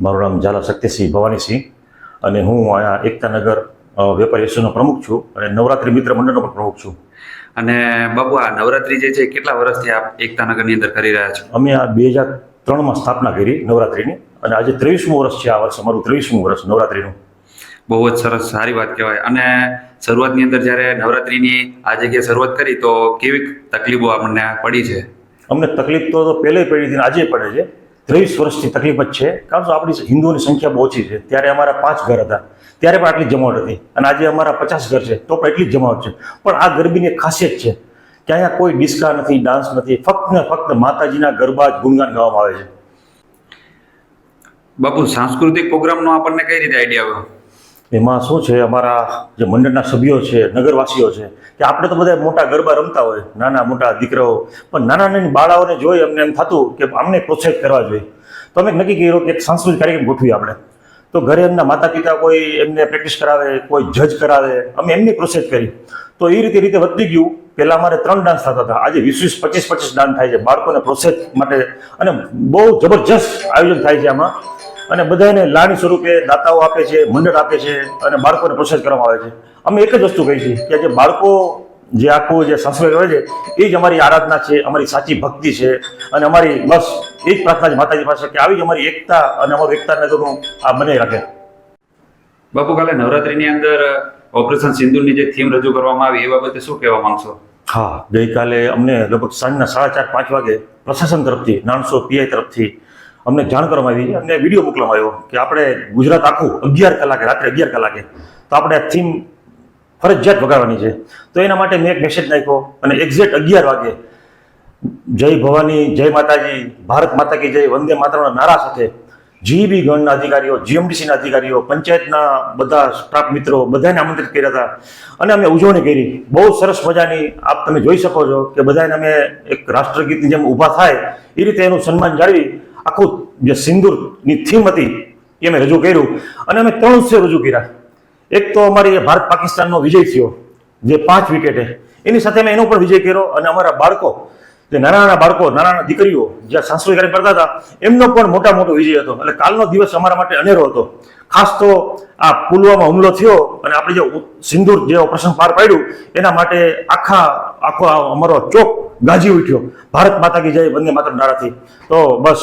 મારું નામ ઝાલા શક્તિસિંહ ભવાનીસિંહ અને હું અહીંયા એકતાનગર વેપારી એસોસિએશનનો પ્રમુખ છું અને નવરાત્રિ મિત્ર મંડળનો પણ પ્રમુખ છું. અને બાબુ આ નવરાત્રિ જે છે કેટલા વર્ષથી આપ એકતાનગરની અંદર કરી રહ્યા છો? અમે આ બે હજાર ત્રણમાં સ્થાપના કરી નવરાત્રિની અને આજે ત્રેવીસમું વર્ષ છે આ વર્ષ અમારું ત્રેવીસમું વર્ષ નવરાત્રિનું. બહુ જ સરસ સારી વાત કહેવાય. અને શરૂઆતની અંદર જ્યારે નવરાત્રિની આ જગ્યાએ શરૂઆત કરી તો કેવી તકલીફો આપણને પડી છે? અમને તકલીફ તો તો પહેલે પડી હતી આજે પડે છે. ત્રેવીસ વર્ષથી તકલીફ જ છે. કારણ કે આપણી હિન્દુઓની સંખ્યા બહુ ઓછી છે. ત્યારે અમારા પાંચ ઘર હતા. ત્યારે પણ આટલી જમાવટ હતી. અને આજે અમારા પચાસ ઘર છે. તો પણ એટલી જમાવટ છે. પણ આ ગરબીની ખાસિયત છે કે અહીંયા કોઈ ડિસ્કા નથી, ડાન્સ નથી. ફક્ત ને ફક્ત માતાજીના ગરબા જ ગુણગાન ગાવામાં આવે છે. બાપુ, સાંસ્કૃતિક પ્રોગ્રામનો આપણને કઈ રીતે આઈડિયા આવ્યો? એમાં શું છે? અમારા જે મંડળના સભ્યો છે, નગરવાસીઓ છે, કે આપણે તો બધા મોટા ગરબા રમતા હોય, નાના મોટા દીકરાઓ, પણ નાના નાની બાળાઓને જોઈ અમને એમ થતું કે અમને પ્રોત્સાહિત કરવા જોઈએ. તો અમે નક્કી કર્યું કે એક સાંસ્કૃતિક કાર્યક્રમ ગોઠવીએ આપણે. તો ઘરે એમના માતા પિતા કોઈ એમને પ્રેક્ટિસ કરાવે, કોઈ જજ કરાવે, અમે એમની પ્રોત્સાહિત કરી. તો એ રીતે રીતે વધતી ગયું. પહેલાં અમારે ત્રણ ડાન્સ થતા હતા. આજે વીસ વીસ પચીસ પચીસ ડાન્સ થાય છે બાળકોને પ્રોત્સાહિત માટે. અને બહુ જબરજસ્ત આયોજન થાય છે આમાં. અને બધાને લાણી સ્વરૂપે દાતાઓ આપે છે મંડળ આપે છે અને બાળકોને પ્રોત્સાહિત કરવામાં આવે છે. અમે એક જ વસ્તુ કહી છીએ કે જે બાળકો જે આખું જે સંસ્કાર હોય છે એ જ અમારી આરાધના છે અમારી સાચી ભક્તિ છે અને અમારી બસ એ જ પ્રાર્થના છે માતાજી પાસે કે આવી જ અમારી એકતા અને અમારું એકતા નગરનું આ બનાવી રાખે. બાપુ કાલે નવરાત્રીની અંદર ઓપરેશન સિંધુની જે થીમ રજૂ કરવામાં આવી એ બાબતે શું કહેવા માંગશો? હા ગઈકાલે અમને લગભગ સાંજના સાડા ચાર પાંચ વાગે પ્રશાસન તરફથી નાણસો પીઆઈ તરફથી અમને જાણ કરવામાં આવી અમને વીડિયો મોકલવામાં આવ્યો કે આપણે ગુજરાત આખું અગિયાર કલાકે, રાત્રે અગિયાર કલાકે તો આપણે આ થીમ ફરજિયાત વગાડવાની છે. તો એના માટે મેં એક મેસેજ નાખ્યો અને એક્ઝેક્ટ અગિયાર વાગે જય ભવાની, જય માતાજી, ભારત માતા કી જય, વંદે માતરમના નારા સાથે જીબી ગણના અધિકારીઓ જીએમડીસીના અધિકારીઓ, પંચાયતના બધા સ્ટાફ મિત્રો બધાને આમંત્રિત કર્યા હતા. અને અમે ઉજવણી કરી. બહુ સરસ મજાની આપ તમે જોઈ શકો છો કે બધાને અમે એક રાષ્ટ્રગીતની જેમ ઊભા થાય એ રીતે એનું સન્માન જાળવી આખું જે સિંદૂરની થીમ હતી, એ અમે રજૂ કર્યું અને અમે ત્રણ ઉત્સવ રજૂ કર્યા. એક તો અમારી ભારત પાકિસ્તાનનો વિજય થયો, જે પાંચ વિકેટે એની સાથે અમે એનો પણ વિજય કર્યો અને અમારા બાળકો, જે નાના નાના બાળકો, નાના નાના દીકરીઓ જે સાંસ્કૃતિક કરતા હતા, એમનો પણ મોટા મોટો વિજય હતો. એટલે કાલનો દિવસ અમારા માટે અનેરો હતો. ખાસ તો આ પુલવામા હુમલો થયો અને આપણે જે સિંદૂર જે ઓપરેશન પાર પાડ્યું, એના માટે આખા, આખો અમારો ચોક ગાજી ઉઠ્યો. ભારત માતા કી જય, વંદે માત્ર નારાથી. તો બસ